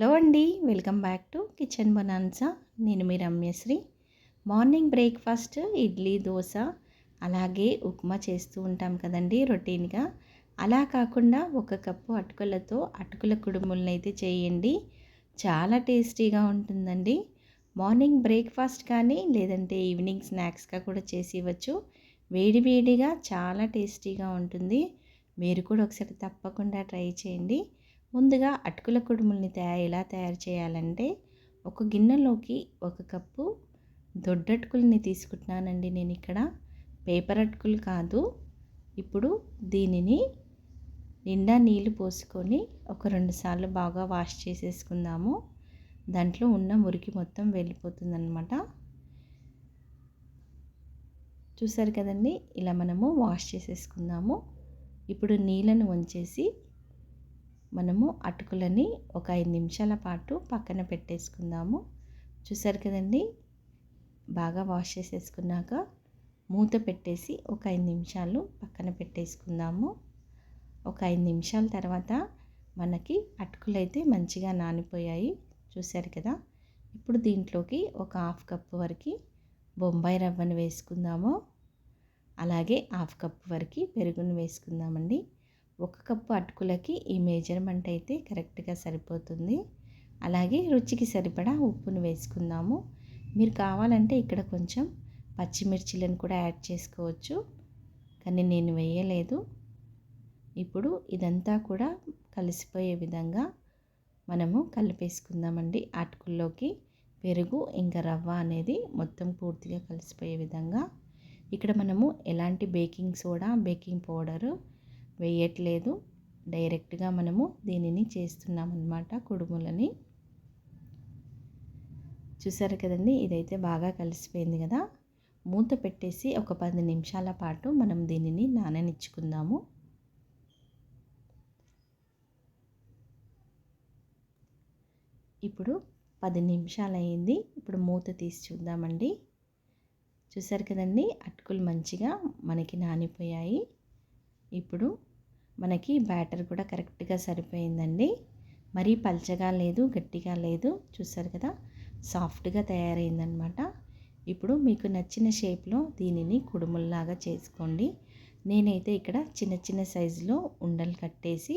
Hello అండి welcome back to kitchen బనాన్సా. నేను మీ రమ్యశ్రీ. మార్నింగ్ బ్రేక్ఫాస్ట్ ఇడ్లీ దోశ అలాగే ఉప్మా చేస్తూ ఉంటాం కదండి రొటీన్గా. అలా కాకుండా ఒక కప్పు అటుకులతో అటుకుల కుడుములను అయితే చేయండి. చాలా టేస్టీగా ఉంటుందండి. మార్నింగ్ బ్రేక్ఫాస్ట్ కానీ లేదంటే ఈవినింగ్ స్నాక్స్గా కూడా చేసి ఇవ్వచ్చు. వేడివేడిగా చాలా టేస్టీగా ఉంటుంది. మీరు కూడా ఒకసారి తప్పకుండా ట్రై చేయండి. ముందుగా అటుకుల కుడుముల్ని తయారు ఎలా తయారు చేయాలంటే ఒక గిన్నెలోకి ఒక కప్పు దొడ్డటుకుల్ని తీసుకుంటున్నానండి నేను ఇక్కడ. పేపర్ అటుకులు కాదు. ఇప్పుడు దీనిని నిండా నీళ్ళు పోసుకొని ఒక రెండు సార్లు బాగా వాష్ చేసేసుకుందాము. దాంట్లో ఉన్న మురికి మొత్తం వెళ్ళిపోతుందన్నమాట. చూసారు కదండి? ఇలా మనము వాష్ చేసేసుకుందాము. ఇప్పుడు నీళ్ళను వంచేసి మనము అటుకులని ఒక ఐదు నిమిషాల పాటు పక్కన పెట్టేసుకుందాము. చూసారు కదండి? బాగా వాష్ చేసేసుకున్నాక మూత పెట్టేసి ఒక ఐదు నిమిషాలు పక్కన పెట్టేసుకుందాము. ఒక ఐదు నిమిషాల తర్వాత మనకి అటుకులు అయితే మంచిగా నానిపోయాయి. చూసారు కదా? ఇప్పుడు దీంట్లోకి ఒక హాఫ్ కప్పు వరకు బొంబాయి రవ్వను వేసుకుందాము. అలాగే హాఫ్ కప్పు వరకు పెరుగును వేసుకుందామండి. ఒక కప్పు అటుకులకి ఈ మెజర్మెంట్ అయితే కరెక్ట్గా సరిపోతుంది. అలాగే రుచికి సరిపడా ఉప్పును వేసుకుందాము. మీరు కావాలంటే ఇక్కడ కొంచెం పచ్చిమిర్చిలను కూడా యాడ్ చేసుకోవచ్చు. కానీ నేను వేయలేదు. ఇప్పుడు ఇదంతా కూడా కలిసిపోయే విధంగా మనము కలిపేసుకుందామండి. అటుకుల్లోకి పెరుగు ఇంకా రవ్వ అనేది మొత్తం పూర్తిగా కలిసిపోయే విధంగా. ఇక్కడ మనము ఎలాంటి బేకింగ్ సోడా బేకింగ్ పౌడరు వేయట్లేదు. డైరెక్ట్గా మనము దీనిని చేస్తున్నాం అన్నమాట కుడుములని. చూసారు కదండి ఇదైతే బాగా కలిసిపోయింది కదా. మూత పెట్టేసి ఒక పది నిమిషాల పాటు మనం దీనిని నాననిచ్చుకుందాము. ఇప్పుడు పది నిమిషాలు అయింది ఇప్పుడు మూత తీసి చూద్దామండి. చూసారు కదండి అటుకులు మంచిగా మనకి నానిపోయాయి. ఇప్పుడు మనకి బ్యాటర్ కూడా కరెక్ట్గా సరిపోయిందండి. మరీ పల్చగా లేదు గట్టిగా లేదు. చూసారు కదా? సాఫ్ట్గా తయారైందనమాట. ఇప్పుడు మీకు నచ్చిన షేప్లో దీనిని కుడుముల్లాగా చేసుకోండి. నేనైతే ఇక్కడ చిన్న చిన్న సైజులో ఉండలు కట్టేసి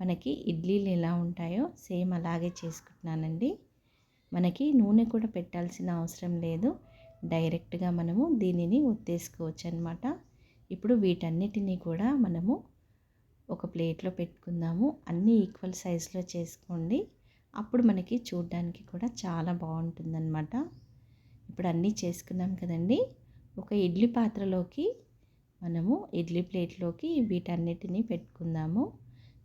మనకి ఇడ్లీలు ఎలా ఉంటాయో సేమ్ అలాగే చేసుకుంటున్నానండి. మనకి నూనె కూడా పెట్టాల్సిన అవసరం లేదు. డైరెక్ట్గా మనము దీనిని ఒత్తేసుకోవచ్చు అనమాట ఇప్పుడు వీటన్నిటినీ కూడా మనము ఒక ప్లేట్లో పెట్టుకుందాము. అన్నీ ఈక్వల్ సైజులో చేసుకోండి. అప్పుడు మనకి చూడడానికి కూడా చాలా బాగుంటుందన్నమాట. ఇప్పుడు అన్నీ చేసుకున్నాం కదండి. ఒక ఇడ్లీ పాత్రలోకి మనము ఇడ్లీ ప్లేట్లోకి వీటన్నిటిని పెట్టుకుందాము.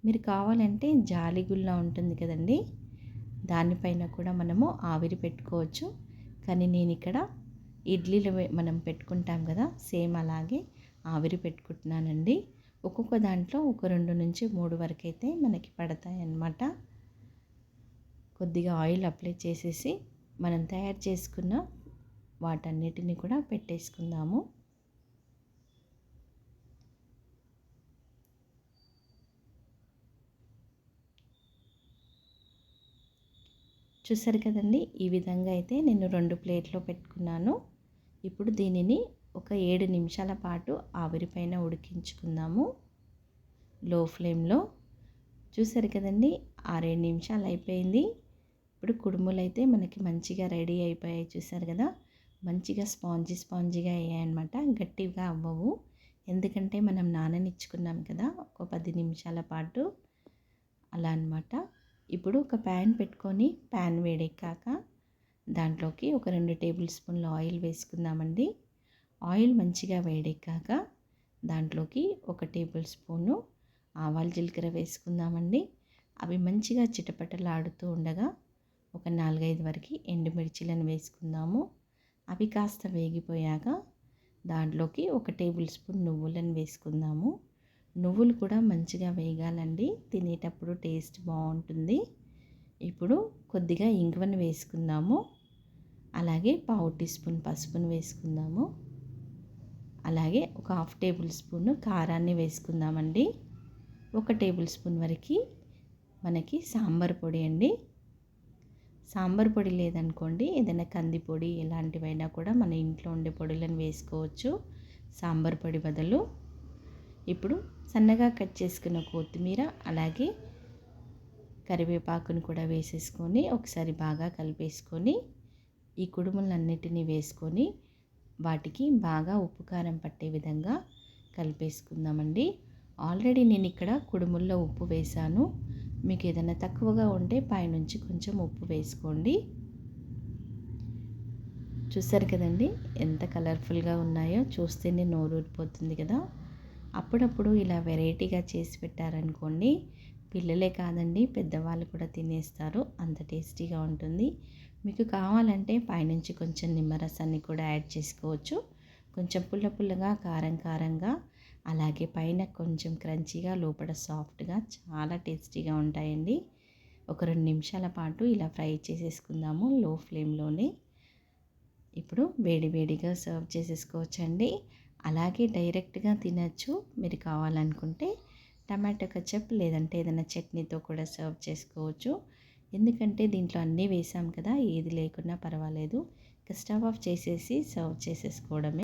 మీరు కావాలంటే జాలిగుల్లా ఉంటుంది కదండి. దానిపైన కూడా మనము ఆవిరి పెట్టుకోవచ్చు. కానీ నేను ఇక్కడ ఇడ్లీలు మనం పెట్టుకుంటాం కదా సేమ్ అలాగే ఆవిరి పెట్టుకుంటున్నానండి. ఒక్కొక్క దాంట్లో ఒక రెండు నుంచి మూడు వరకు అయితే మనకి పడతాయి అన్నమాట కొద్దిగా ఆయిల్ అప్లై చేసేసి మనం తయారు చేసుకున్న వాటన్నిటిని కూడా పెట్టేసుకుందాము. చూసారు కదండి? ఈ విధంగా అయితే నేను రెండు ప్లేట్లో పెట్టుకున్నాను. ఇప్పుడు దీనిని ఒక ఏడు నిమిషాల పాటు ఆవిరిపైన ఉడికించుకుందాము. లో ఫ్లేమ్లో. చూసారు కదండి? ఆరేడు నిమిషాలు అయిపోయింది. ఇప్పుడు కుడుములు అయితే మనకి మంచిగా రెడీ అయిపోయాయి. చూసారు కదా? మంచిగా స్పాంజీ స్పాంజీగా అయ్యాయన్నమాట. గట్టిగా అవ్వవు. ఎందుకంటే మనం నాననిచ్చుకున్నాం కదా? ఒక పది నిమిషాల పాటు. అలా అనమాట ఇప్పుడు ఒక ప్యాన్ పెట్టుకొని ప్యాన్ వేడెక్కాక దాంట్లోకి ఒక రెండు టేబుల్ స్పూన్ల ఆయిల్ వేసుకుందామండి. ఆయిల్ మంచిగా వేడెక్కాక దాంట్లోకి ఒక టేబుల్ స్పూను ఆవాల జీలకర్ర వేసుకుందామండి. అవి మంచిగా చిటపటలాడుతూ ఉండగా ఒక నాలుగైదు వరకు ఎండుమిర్చిలను వేసుకుందాము. అవి కాస్త వేగిపోయాక దాంట్లోకి ఒక టేబుల్ స్పూన్ నువ్వులను వేసుకుందాము. నువ్వులు కూడా మంచిగా వేగాలండి తినేటప్పుడు టేస్ట్ బాగుంటుంది. ఇప్పుడు కొద్దిగా ఇంగువను వేసుకుందాము. అలాగే పావు టీ స్పూన్ పసుపును వేసుకుందాము. అలాగే ఒక హాఫ్ టేబుల్ స్పూన్ కారాన్ని వేసుకుందామండి. ఒక టేబుల్ స్పూన్ వరకు మనకి సాంబార్ పొడి అండి. సాంబార్ పొడి లేదనుకోండి ఏదైనా కంది పొడి ఎలాంటివైనా కూడా మన ఇంట్లో ఉండే పొడులను వేసుకోవచ్చు. సాంబార్ పొడి బదులు. ఇప్పుడు సన్నగా కట్ చేసుకున్న కొత్తిమీర అలాగే కరివేపాకును కూడా వేసేసుకొని ఒకసారి బాగా కలిపేసుకొని ఈ కుడుములన్నిటినీ వేసుకొని వాటికి బాగా ఉప్పు కారం పట్టే విధంగా కలిపేసుకుందామండి. ఆల్రెడీ నేను ఇక్కడ కుడుముల్లో ఉప్పు వేశాను. మీకు ఏదైనా తక్కువగా ఉంటే పైనుంచి కొంచెం ఉప్పు వేసుకోండి. చూసారు కదండి ఎంత కలర్ఫుల్గా ఉన్నాయో చూస్తేనే నోరూరిపోతుంది కదా. అప్పుడప్పుడు ఇలా వెరైటీగా చేసి పెట్టారనుకోండి పిల్లలే కాదండి పెద్దవాళ్ళు కూడా తినేస్తారు. అంత టేస్టీగా ఉంటుంది. మీకు కావాలంటే పైనుంచి కొంచెం నిమ్మరసాన్ని కూడా యాడ్ చేసుకోవచ్చు. కొంచెం పుల్ల పుల్లగా కారం కారంగా అలాగే పైన కొంచెం క్రంచీగా లోపల సాఫ్ట్గా చాలా టేస్టీగా ఉంటాయండి. ఒక రెండు నిమిషాల పాటు ఇలా ఫ్రై చేసేసుకుందాము లో ఫ్లేమ్లోనే. ఇప్పుడు వేడి వేడిగా సర్వ్ చేసేసుకోవచ్చండి. అలాగే డైరెక్ట్గా తినచ్చు. మీరు కావాలనుకుంటే టమాటో కచప్ లేదంటే ఏదైనా చట్నీతో కూడా సర్వ్ చేసుకోవచ్చు. ఎందుకంటే దీంట్లో అన్నీ వేసాం కదా ఏది లేకున్నా పర్వాలేదు. స్టవ్ ఆఫ్ చేసేసి సర్వ్ చేసేసుకోవడమే.